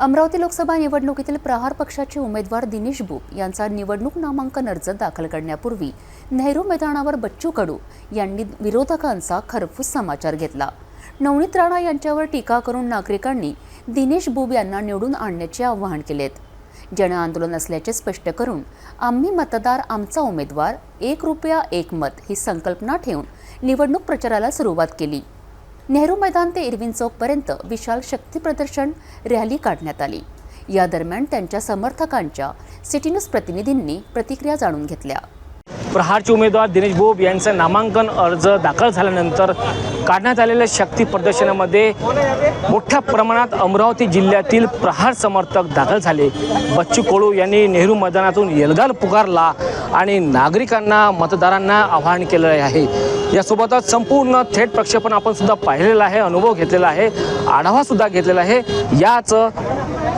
अमरावती लोकसभा निवडणुकीतील प्रहार पक्षाचे उमेदवार दिनेश बुप यांचा निवडणूक नामांकन अर्ज दाखल करण्यापूर्वी नेहरू मैदानावर बच्चू कडू यांनी विरोधकांचा खरफूस समाचार घेतला. नवनीत राणा यांच्यावर टीका करून नागरिकांनी दिनेश बुब यांना निवडून आणण्याचे आवाहन केलेत. जन आंदोलन असल्याचे स्पष्ट करून आम्ही मतदार आमचा उमेदवार एक रुपया एक मत ही संकल्पना ठेवून निवडणूक प्रचाराला सुरुवात केली. नेहरू मैदान ते इरविन चौकपर्यंत विशाल शक्तीप्रदर्शन रॅली काढण्यात आली. या दरम्यान त्यांच्या समर्थकांच्या सिटी न्यूज प्रतिनिधींनी प्रतिक्रिया जाणून घेतल्या. प्रहारचे उमेदवार दिनेश बोब यांचा नामांकन अर्ज दाखल झाल्यानंतर काढण्यात आलेल्या शक्ती प्रदर्शनामध्ये मोठ्या प्रमाणात अमरावती जिल्ह्यातील प्रहार समर्थक दाखल झाले. बच्चू कडू यांनी नेहरू मैदानातून एल्गार पुकारला आणि नागरिकांना मतदारांना आवाहन केलं आहे. यासोबतच संपूर्ण थेट प्रक्षेपण आपण सुद्धा पाहिलेलं आहे अनुभव घेतलेला आहे आढावा सुद्धा घेतलेला आहे. याच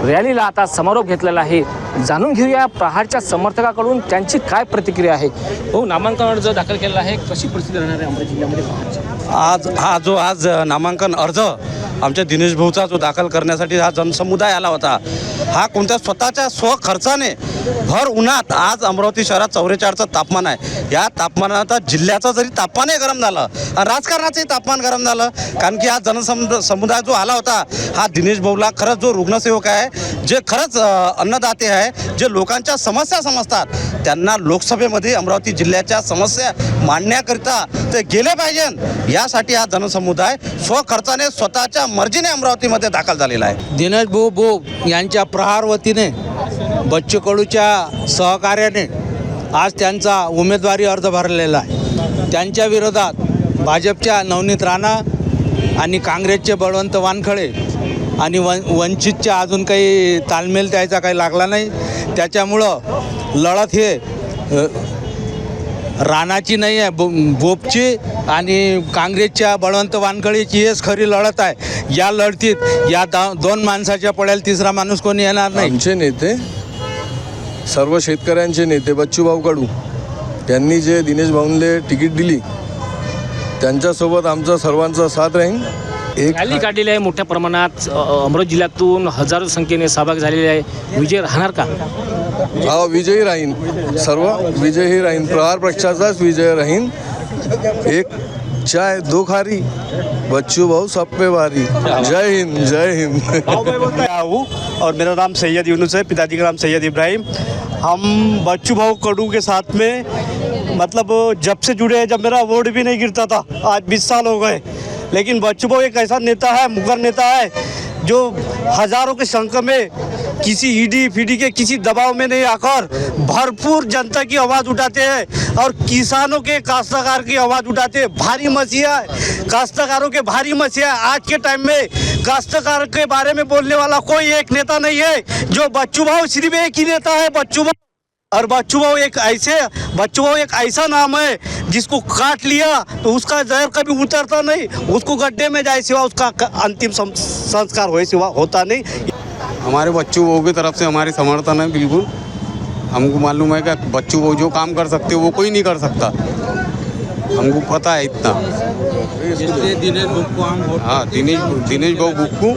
रॅलीला आता समारोप घेतलेला आहे. जाणून घेऊया प्रहारच्या समर्थकाकडून त्यांची काय प्रतिक्रिया आहे. हो नामांकन अर्ज दाखल केलेला आहे. कशी परिस्थिती राहणार आहे अमरावती जिल्ह्यामध्ये आज हा जो आज नामांकन अर्ज आमच्या दिनेश भाऊचा जो दाखल करण्यासाठी हा जनसमुदाय आला होता हा कोणत्या स्वतःच्या स्वखर्चाने भर उन्हात आज अमरावती शहरात चौवेचाळचं तापमान आहे. या तापमानात जिल्ह्याचं जरी तापमानही गरम झालं राजकारणाचंही तापमान गरम झालं कारण की हा जनसम समुदाय जो आला होता हा दिनेश भाऊला खरंच जो रुग्णसेवक आहे जे खरंच अन्नदाते आहे जे लोकांच्या समस्या समजतात त्यांना लोकसभेमध्ये अमरावती जिल्ह्याच्या समस्या मांडण्याकरिता ते गेले पाहिजे यासाठी हा जनसमुदाय स्वखर्चाने स्वतःच्या मर्जीने अमरावतीमध्ये दाखल झालेला आहे. दिनेश भाऊ बोब यांच्या प्रहार वतीने बच्चू कडूच्या सहकार्याने आज त्यांचा उमेदवारी अर्ज भरलेला आहे. त्यांच्या विरोधात भाजपच्या नवनीत राणा आणि काँग्रेसचे बळवंत वानखळे आणि वन वंचितच्या अजून काही तालमेल त्याचा काही लागला नाही. त्याच्यामुळं लढत हे रानाची राणाची नाही आहे बो बोपची आणि काँग्रेसच्या बळवंत वानखळीची हेच खरी लढत आहे. या लढतीत या दा दोन माणसाच्या पड्याला तिसरा माणूस कोणी येणार नाही. आमचे नेते सर्व शेतकऱ्यांचे नेते बच्चूभाऊ कडू यांनी जे दिनेश भाऊंले तिकीट दिली त्यांच्यासोबत आमचा सर्वांचा साथ राहील एक रॅली काढलेली आहे मोठ्या प्रमाणात. अमरावती जिल्ह्यातून हजारो संख्येने सहभाग झालेले आहे. विजय राहणार का? हा विजयी राहीन. सर्व विजयी राहीन. प्रहार पक्षाचाच विजय राहीन. एक चाय, दो खारी। बच्चू भाऊ सब पे भारी जय हिंद जय हिंद। और मेरा नाम सैयद यूनुस है, पिताजी का नाम सैयद इब्राहिम। हम बच्चू भाऊ कडू के साथ में मतलब जब से जुड़े हैं, जब मेरा वोट भी नहीं गिरता था, आज बीस साल हो गए। लेकिन बच्चू भाऊ एक ऐसा नेता है मुगर नेता है जो हज़ारों के संख्या में किसी ईडी फीडी के किसी दबाव में नहीं आकर भरपूर जनता की आवाज़ उठाते हैं और किसानों के काश्तकार की आवाज़ उठाते हैं। भारी मसीहा काश्तकारों के भारी मसीहा आज के टाइम में काश्तकार के बारे में बोलने वाला कोई एक नेता नहीं है, जो बच्चू भाव सिर्फ़ एक ही नेता है, बच्चू भाव और बच्चू भाव एक ऐसे बच्चू भाव एक ऐसा नाम है जिसको काट लिया तो उसका जहर कभी उतरता नहीं। उसको गड्ढे में जाए सिवा उसका अंतिम संस्कार होए सिवा होता नहीं। हमारे बच्चों बहू की तरफ़ से हमारी समर्थन है बिल्कुल। हमको मालूम है कि बच्चों बहू जो काम कर सकते वो कोई नहीं कर सकता। हमको पता है इतना। हाँ। दिनेश दिनेश भाऊ बुक्कू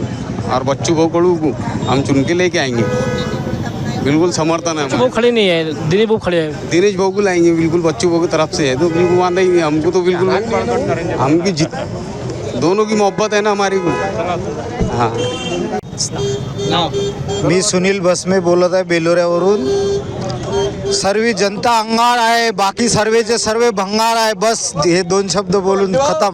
और बच्चू भाऊ कड़ू को हम चुन के लेके आएँगे। बिल्कुल समर्थन है हमारा। खडे नाही आहे दिलीप भाऊ खडे आहे दिनेश को लाएँगे बिल्कुल बच्चू भाऊ की तरफ़ से। है तो बिल्कुल वादा ही नहीं हमको तो बिल्कुल हमकी जित दोनों की मोहब्बत है ना हमारी को हाँ। मी सुनील बसमे बोलत आहे बेलोऱ्यावरून. सर्व जनता अंगार आहे बाकी सर्वे सर्वेचे सर्व भंगार आहे. बस हे दोन शब्द बोलून खतम.